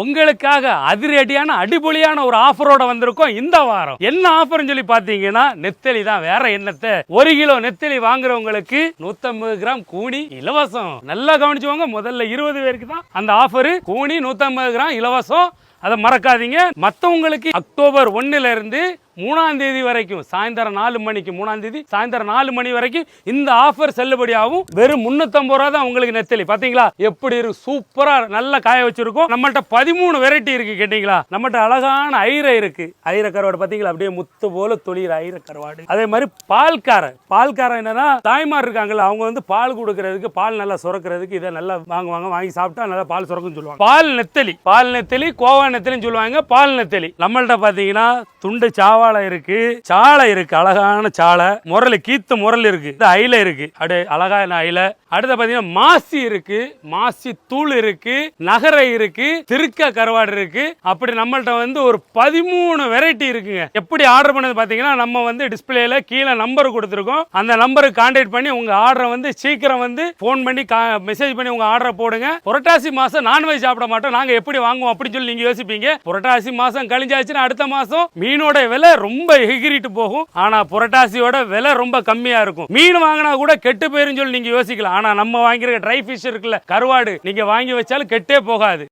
உங்களுக்காக அதிரடியான அடிபொலியான ஒரு ஆஃபரோட வந்திருக்கோம் இந்த வாரம். என்ன ஆஃபர்னு சொல்லி பார்த்தீங்கன்னா நெத்தலி தான். வேற என்னத்தை? ஒரு கிலோ நெத்தலி வாங்குறவங்களுக்கு 150 கிராம் கூனி இலவசம். நல்லா கவனிச்சுவாங்க முதல்ல இருபது பேருக்கு தான் அந்த ஆஃபர் கூனி 150 கிராம் இலவசம். அதை மறக்காதீங்க. மற்றவங்களுக்கு அக்டோபர் ஒன்னுல இருந்து மூணாம் தேதி வரைக்கும் சாயந்தரம் நாலு மணிக்கு மூணாம் தேதி சாயந்தரம் நாலு மணி வரைக்கும் இந்த ஆஃபர் செல்லுபடியாகும் வெறும் முன்னூத்தம்பது ரூபா தான் உங்களுக்கு நெத்தலி. பாத்தீங்களா? எப்படி இருக்கு சூப்பரா நல்லா காய வச்சிருக்கோம். நம்மள்ட்ட பதிமூணு வெரைட்டி இருக்கு கேட்டீங்களா? நம்மள்ட்ட அழகான ஐரை இருக்கு. ஐர கருவாடு பாத்தீங்களா? அப்படியே முத்து போல தொழிற ஐர கருவாடு. அதே மாதிரி பால்கார பால்கார என்னன்னா தாய்மார் இருக்காங்கல்ல அவங்க வந்து பால் கொடுக்கறதுக்கு பால் நல்லா சுரக்கிறதுக்கு இதை நல்லா வாங்குவாங்க வாங்கி சாப்பிட்டா நல்லா பால் சுரக்கும் சொல்லுவாங்க. பால் நெத்தலி. பால் நெத்தலி கோவா நெத்தலின்னு சொல்லுவாங்க. பால் நெத்தலி. நம்மள்ட்ட பாத்தீங்கன்னா துண்டு சாவாழை இருக்கு சாலை இருக்கு அழகான சாலை. முரல் கீத்து முரல் இருக்கு. இது ஐல இருக்கு. அப்படியே அழகான ஐல. அடுத்து பாத்தீங்கன்னா மாசி இருக்கு. மாசி தூள் இருக்கு. நகரை இருக்கு. திருக்க கருவாடு இருக்கு. அப்படி நம்மள்ட்ட வந்து ஒரு பதிமூணு வெரைட்டி இருக்குங்க. எப்படி ஆர்டர் பண்ணது பாத்தீங்கன்னா நம்ம வந்து டிஸ்பிளேல கீழே நம்பர் கொடுத்துருக்கோம். அந்த நம்பருக்கு கான்டாக்ட் பண்ணி உங்க ஆர்டரை வந்து சீக்கிரம் வந்து ஃபோன் பண்ணி மெசேஜ் பண்ணி உங்க ஆர்டரை போடுங்க. புரட்டாசி மாசம் நான்வெஜ் சாப்பிட மாட்டோம். நாங்க எப்படி வாங்குவோம் அப்படின்னு சொல்லி நீங்க யோசிப்பீங்க. புரட்டாசி மாசம் கழிஞ்சாச்சுன்னா அடுத்த மாசம் மீனோட விலை ரொம்ப எகிரிட்டு போகும். ஆனா புரட்டாசியோட விலை ரொம்ப கம்மியா இருக்கும். மீன் வாங்கினா கூட கெட்டு போயிருன்னு சொல்லி நீங்க யோசிக்கலாம். ஆனா நம்ம வாங்கிருக்க ட்ரை ஃபிஷ் இருக்குல்ல கருவாடு நீங்க வாங்கி வச்சாலும் கெட்டே போகாது.